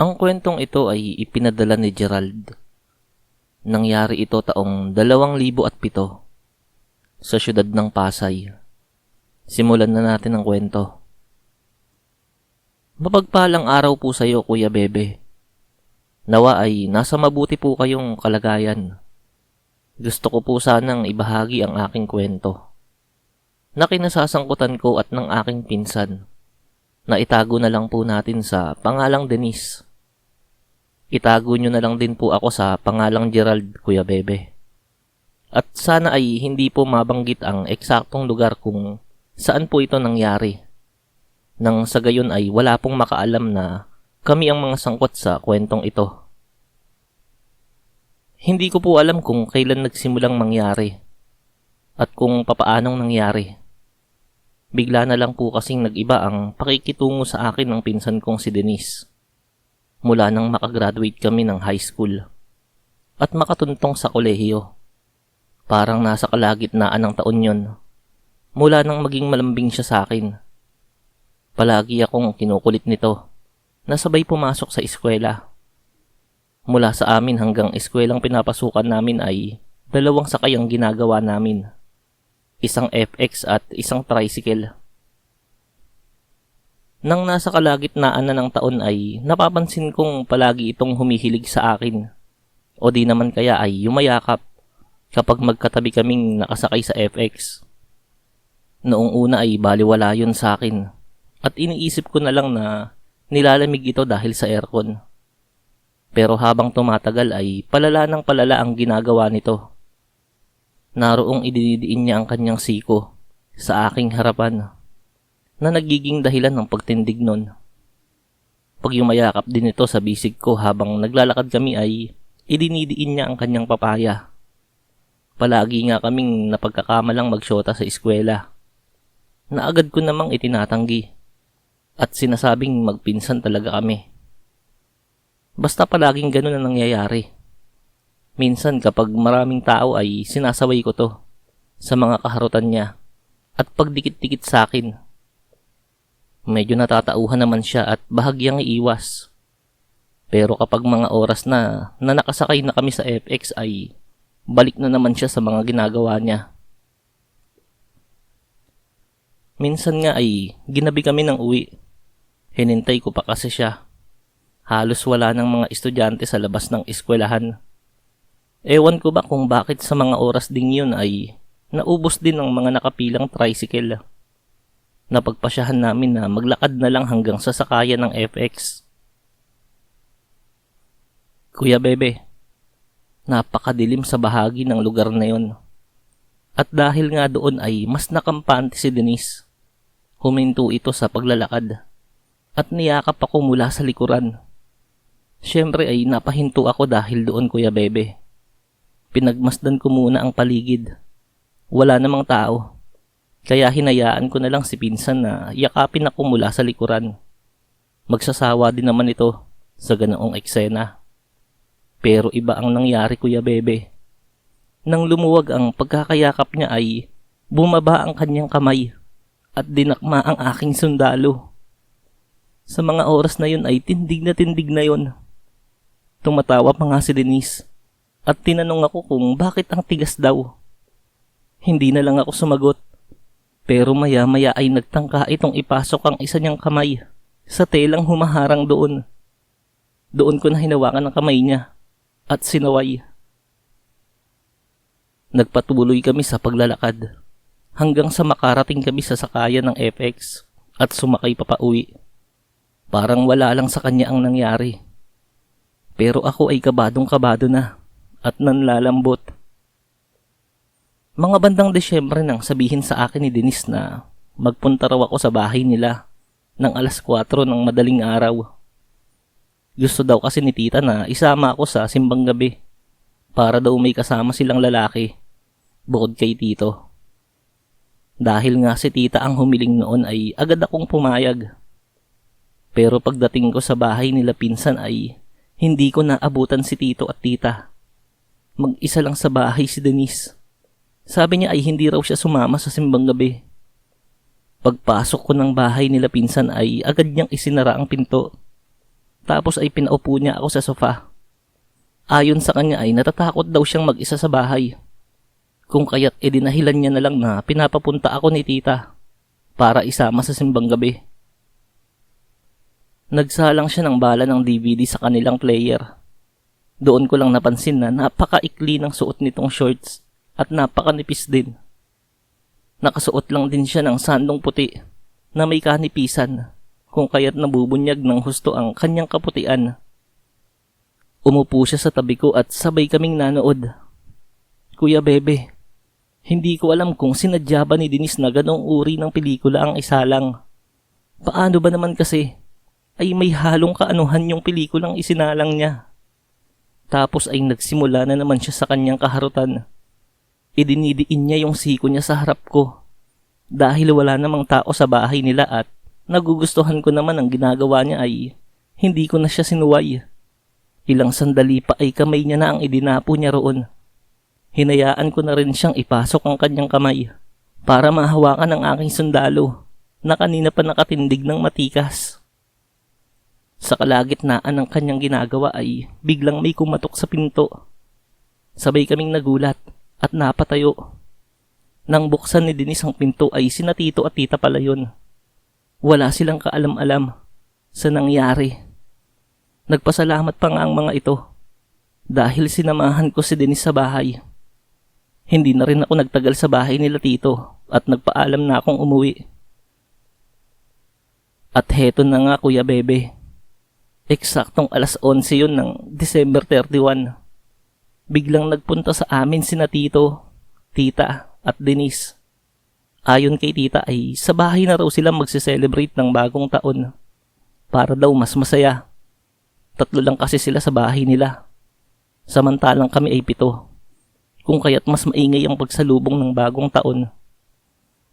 Ang kwentong ito ay ipinadala ni Gerald. Nangyari ito taong 2007 sa syudad ng Pasay. Simulan na natin ang kwento. Mapagpalang araw po sa iyo, Kuya Bebe. Nawa ay nasa mabuti po kayong kalagayan. Gusto ko po sanang ibahagi ang aking kwento. Na kinasasangkutan ko at ng aking pinsan. Na itago na lang po natin sa pangalang Denise. Itago nyo na lang din po ako sa pangalang Gerald, Kuya Bebe. At sana ay hindi po mabanggit ang eksaktong lugar kung saan po ito nangyari. Nang sa gayon ay wala pong makaalam na kami ang mga sangkot sa kwentong ito. Hindi ko po alam kung kailan nagsimulang mangyari at kung papaanong nangyari. Bigla na lang po kasing nag-iba ang pakikitungo sa akin ng pinsan kong si Denise mula nang makagraduate kami ng high school at makatuntong sa kolehiyo. Parang nasa kalagitnaan ng taon yon. Mula nang maging malambing siya sa akin. Palagi akong kinukulit nito. Nasabay pumasok sa eskwela. Mula sa amin hanggang eskwelang pinapasukan namin ay dalawang sakay ang ginagawa namin. Isang FX at isang tricycle. Nang nasa kalagitnaan na ng taon ay napapansin kong palagi itong humihilig sa akin. O di naman kaya ay yumayakap kapag magkatabi kaming nakasakay sa FX. Noong una ay baliwala yun sa akin at iniisip ko na lang na nilalamig ito dahil sa aircon. Pero habang tumatagal ay palala ng palala ang ginagawa nito. Naroong idinidiin niya ang kanyang siko sa aking harapan na nagiging dahilan ng pagtindig nun. Pag yumayakap din ito sa bisig ko habang naglalakad kami ay idinidiin niya ang kanyang papaya. Palagi nga kaming napagkakamalang magsyota sa eskwela. Naagad ko namang itinatanggi at sinasabing magpinsan talaga kami. Basta palaging ganun ang nangyayari. Minsan kapag maraming tao ay sinasaway ko to sa mga kaharutan niya at pagdikit-dikit sa akin Medyo natatauhan naman siya at bahagyang iiwas. Pero kapag mga oras na na nakasakay na kami sa FX ay balik na naman siya sa mga ginagawa niya. Minsan nga ay ginabi kami ng uwi. Hinintay ko pa kasi siya. Halos wala ng mga estudyante sa labas ng eskwelahan. Ewan ko ba kung bakit sa mga oras ding yun ay naubos din ng mga nakapilang tricycle napagpasyahan namin na maglakad na lang hanggang sa sakayan ng FX. Kuya Bebe, napakadilim sa bahagi ng lugar na yon. At dahil nga doon ay mas nakampante si Denise, huminto ito sa paglalakad at niyakap ako mula sa likuran. Siyempre ay napahinto ako dahil doon Kuya Bebe. Pinagmasdan ko muna ang paligid. Wala namang tao. Kaya hinayaan ko na lang si pinsan na yakapin ako mula sa likuran. Magsasawa din naman ito sa ganoong eksena. Pero iba ang nangyari kuya bebe. Nang lumuwag ang pagkakayakap niya ay bumaba ang kanyang kamay at dinakma ang aking sundalo. Sa mga oras na yun ay tindig na tindig na yon. Tumatawa pa nga si Denise at tinanong ako kung bakit ang tigas daw. Hindi na lang ako sumagot pero maya-maya ay nagtangka itong ipasok ang isa niyang kamay sa telang humaharang doon. Doon ko na hinawakan ang kamay niya at sinaway. Nagpatuloy kami sa paglalakad hanggang sa makarating kami sa sakayan ng FX at sumakay pa pauwi. Parang wala lang sa kanya ang nangyari. Pero ako ay kabadong kabado na at nanlalambot. Mga bandang Desyembre nang sabihin sa akin ni Denise na magpunta raw ako sa bahay nila ng alas 4 ng madaling araw. Gusto daw kasi ni tita na isama ako sa simbang gabi para daw may kasama silang lalaki bukod kay tito. Dahil nga si tita ang humiling noon ay agad akong pumayag. Pero pagdating ko sa bahay nila pinsan ay hindi ko naabutan si tito at tita. Mag-isa lang sa bahay si Denise. Sabi niya ay hindi raw siya sumama sa simbang gabi. Pagpasok ko ng bahay nila pinsan ay agad niyang isinara ang pinto. Tapos ay pinaupo niya ako sa sofa. Ayon sa kanya ay natatakot daw siyang mag-isa sa bahay. Kung kaya't idinahilan niya na lang na pinapapunta ako ni tita para isama sa simbang gabi. Nagsalang siya ng bala ng DVD sa kanilang player. Doon ko lang napansin na napakaikli ng suot nitong shorts at napakanipis din. Nakasuot lang din siya ng sandong puti na may kanipisan kung kaya't nabubunyag ng husto ang kanyang kaputian. Umupo siya sa tabi ko at sabay kaming nanood. Kuya Bebe, hindi ko alam kung sinadya ba ni Denise na ganong uri ng pelikula ang isalang. Paano ba naman kasi ay may halong kaanuhan yung pelikulang isinalang niya. Tapos ay nagsimula na naman siya sa kanyang kaharutan. Idinidiin niya yung siko niya sa harap ko. Dahil wala namang tao sa bahay nila at nagugustuhan ko naman ang ginagawa niya ay hindi ko na siya sinuway. Ilang sandali pa ay kamay niya na ang idinapo niya roon. Hinayaan ko na rin siyang ipasok ang kanyang kamay para mahawakan ang aking sundalo na kanina pa nakatindig ng matikas. Sa kalagitnaan ng kanyang ginagawa ay biglang may kumatok sa pinto. Sabay kaming nagulat at napatayo. Nang buksan ni Denise ang pinto ay sina tito at tita pala yun. Wala silang kaalam-alam sa nangyari. Nagpasalamat pa nga ang mga ito dahil sinamahan ko si Denise sa bahay. Hindi na rin ako nagtagal sa bahay nila tito at nagpaalam na akong umuwi. At heto na nga kuya bebe. Eksaktong alas 11 yun ng December 31. Biglang nagpunta sa amin sina tito, tita at Denise. Ayon kay tita ay sa bahay na raw sila magse-celebrate ng bagong taon. Para daw mas masaya. Tatlo lang kasi sila sa bahay nila. Samantalang kami ay pito. Kung kaya't mas maingay ang pagsalubong ng bagong taon.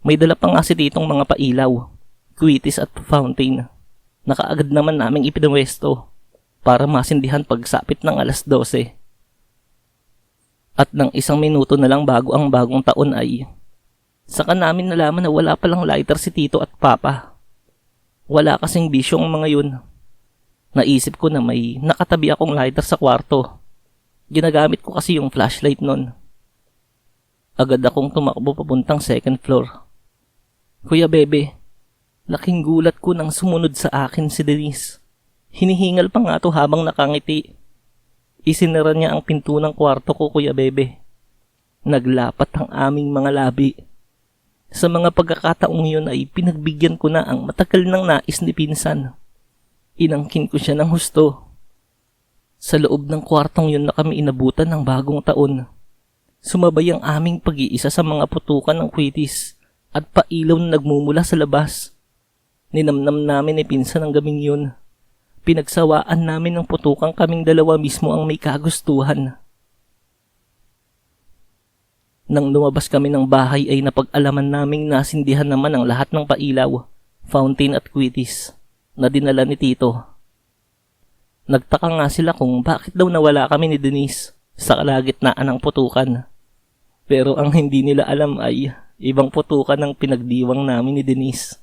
May dala pa nga si titong mga pailaw, kwitis at fountain. Nakaagad naman naming ipinwesto para masindihan pagsapit ng alas 12. At ng isang minuto na lang bago ang bagong taon ay saka namin nalaman na wala palang lighter si tito at papa. Wala kasing bisyo ang mga yun. Naisip ko na may nakatabi akong lighter sa kwarto. Ginagamit ko kasi yung flashlight nun. Agad akong tumakbo papuntang second floor. Kuya Bebe, laking gulat ko nang sumunod sa akin si Denise. Hinihingal pa nga to habang nakangiti. Isinara niya ang pinto ng kwarto ko, Kuya Bebe. Naglapat ang aming mga labi. Sa mga pagkakataong yun ay pinagbigyan ko na ang matagal ng nais ni Pinsan. Inangkin ko siya ng husto. Sa loob ng kwartong yun na kami inabutan ng bagong taon. Sumabay ang aming pag-iisa sa mga putukan ng kwitis at pailaw na nagmumula sa labas. Ninamnam namin ni Pinsan ang gaming yun. Pinagsawaan namin ng putukan kaming dalawa mismo ang may kagustuhan. Nang lumabas kami ng bahay ay napag-alaman naming nasindihan naman ang lahat ng pailaw, fountain at kwitis na dinala ni Tito. Nagtaka nga sila kung bakit daw nawala kami ni Denise sa kalagitnaan ng putukan. Pero ang hindi nila alam ay ibang putukan ang pinagdiwang namin ni Denise.